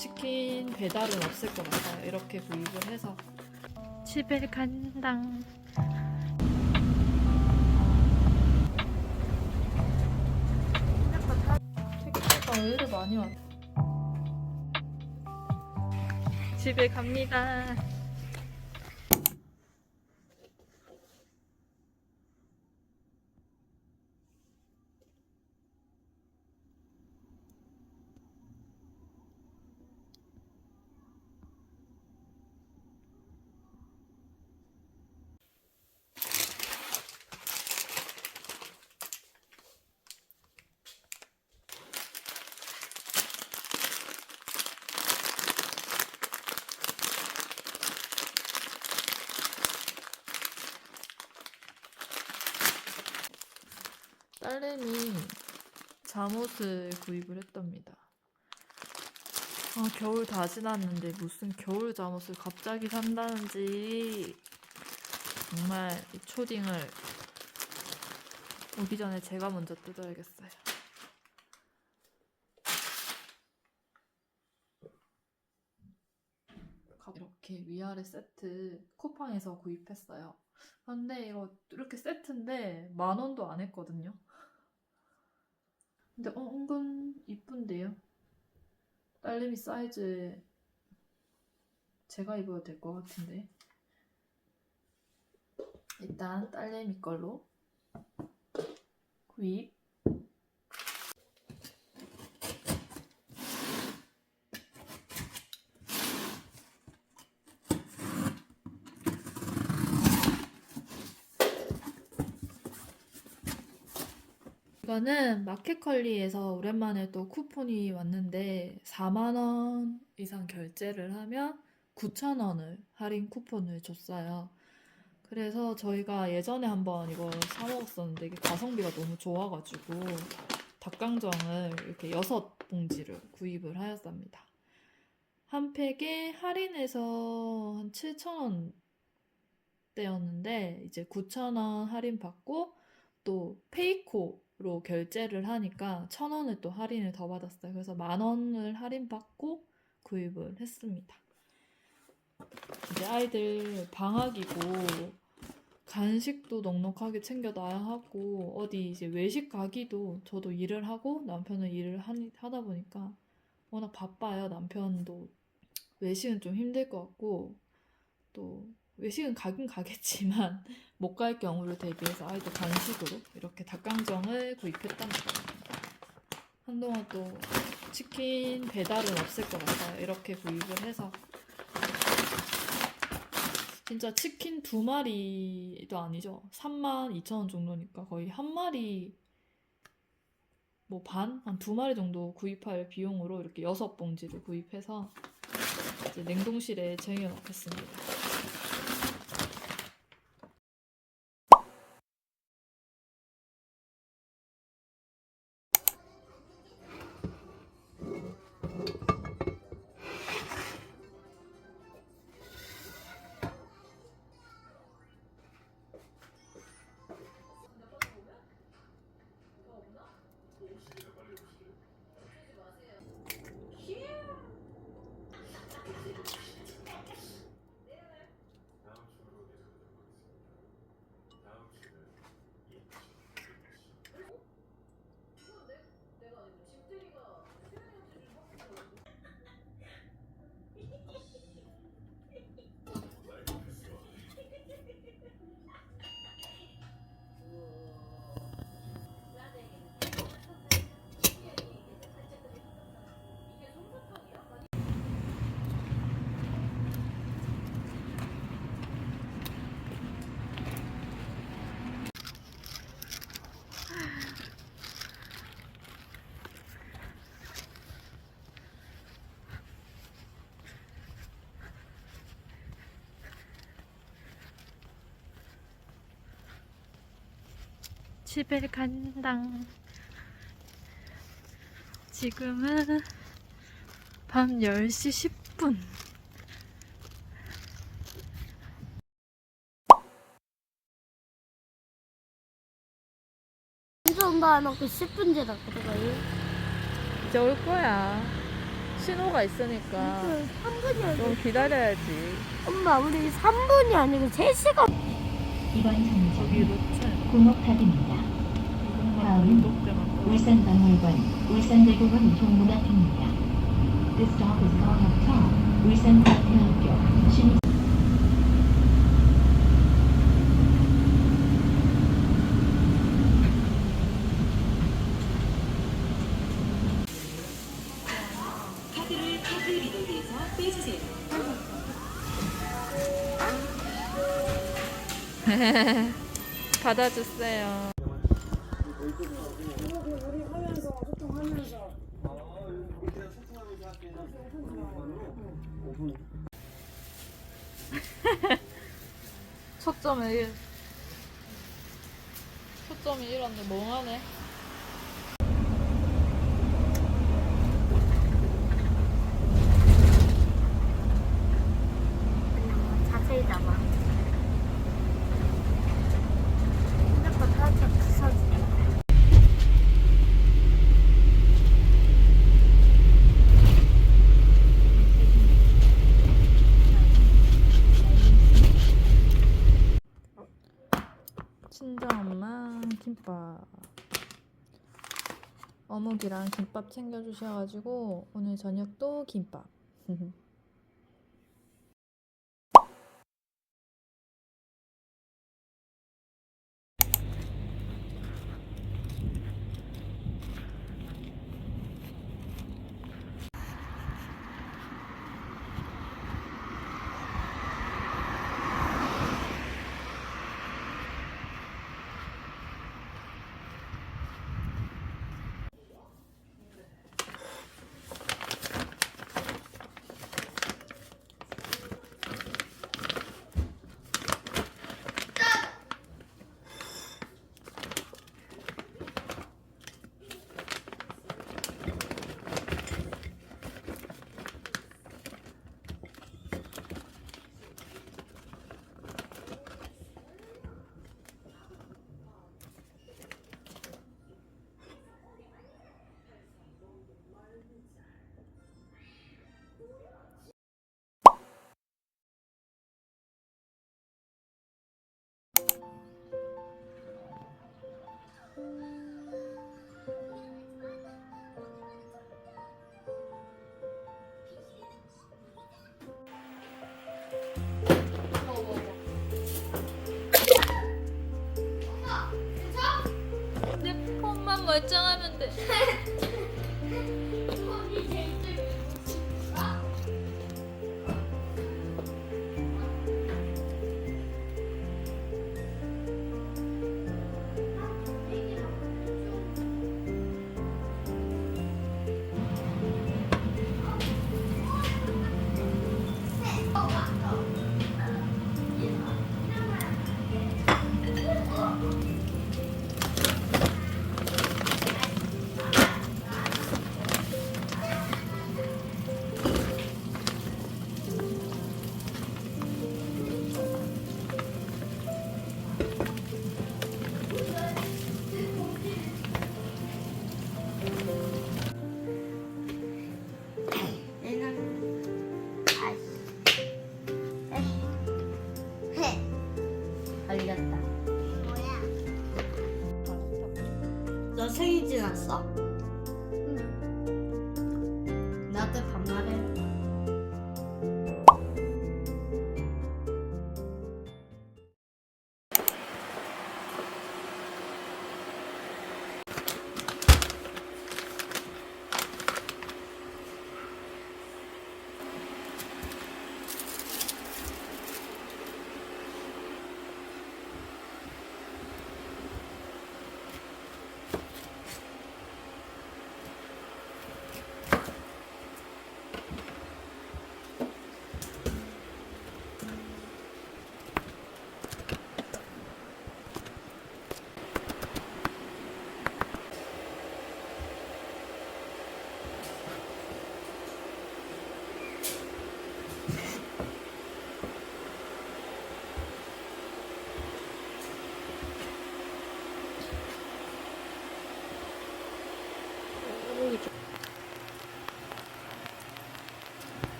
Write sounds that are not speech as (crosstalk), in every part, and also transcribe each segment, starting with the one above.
치킨 배달은 없을 것 같아요. 이렇게 구입을 해서 집에 간다. 택배가 왜 이렇게 많이 왔? 집에 갑니다. 딸내미 잠옷을 구입을 했답니다. 아, 겨울 다 지났는데 무슨 겨울 잠옷을 갑자기 산다는지 정말 이 초딩을 오기 전에 제가 먼저 뜯어야겠어요. 이렇게 위아래 세트 쿠팡에서 구입했어요. 근데 이거 이렇게 세트인데 만 원도 안 했거든요. 근데 어, 은근 이쁜데요? 딸내미 사이즈에 제가 입어도 될 것 같은데. 일단 딸내미 걸로 구입. 이거는 마켓컬리에서 오랜만에 또 쿠폰이 왔는데 4만원 이상 결제를 하면 9,000원을 할인 쿠폰을 줬어요. 그래서 저희가 예전에 한번 이거 사 먹었었는데 이게 가성비가 너무 좋아가지고 닭강정을 이렇게 여섯 봉지를 구입을 하였답니다. 한 팩에 할인해서 한 7,000원 대였는데 이제 9,000원 할인 받고 또 페이코 로 결제를 하니까 천 원을 또 할인을 더 받았어요. 그래서 만 원을 할인 받고 구입을 했습니다. 이제 아이들 방학이고 간식도 넉넉하게 챙겨놔야 하고 어디 이제 외식 가기도 저도 일을 하고 남편은 일을 하니, 하다 보니까 워낙 바빠요. 남편도 외식은 좀 힘들 것 같고 또 외식은 가긴 가겠지만 (laughs) 못 갈 경우를 대비해서 아이들 간식으로 이렇게 닭강정을 구입했답니다. 한동안 또 치킨 배달은 없을 것 같아요. 이렇게 구입을 해서 진짜 치킨 두 마리도 아니죠. 32,000원 정도니까 거의 한 마리 뭐 반? 한 두 마리 정도 구입할 비용으로 이렇게 여섯 봉지를 구입해서 이제 냉동실에 쟁여놓겠습니다. 집에 간다. 지금은 밤 10시 10분. 운전 다 해놓고 10분 지났거든요. 이제 올 거야. 신호가 있으니까 그 3분이 아니고 좀 기다려야지. 엄마 우리 3분이 아니고 3시간 이번 로체. 공업탑입니다. 다음은 울산박물관, 울산대공원 동문 앞입니다. This stop is 공업탑, 울산과학대학교, 신 받아주세요. (laughs) 초점이 1. 초점이 1인데 멍하네. 자세히 담아 핸드폰 살짝 부서지 친정엄마 김밥. 어묵이랑 김밥 챙겨주셔가지고 오늘 저녁도 김밥. (laughs) 멀 생일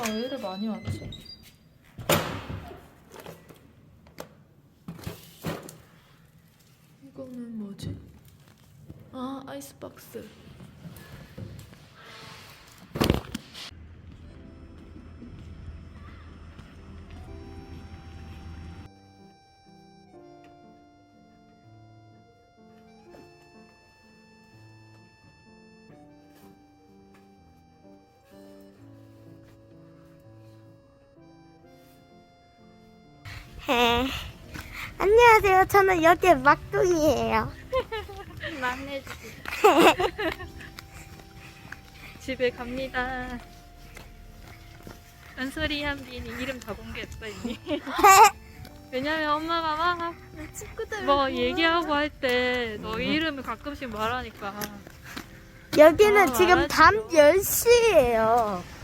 아, 왜 이래 많이 왔지? 이거는 뭐지? 아, 아이스박스. 네. 안녕하세요. 저는 여기 막둥이에요. (laughs) (laughs) 집에 갑니다. 은솔이 한빈이 이름 다 공개했어 이미. (laughs) 왜냐면 엄마가 막뭐 얘기하고 할 때너 이름을 가끔씩 말하니까 여기는 아, 지금 알았죠. 밤 10시예요.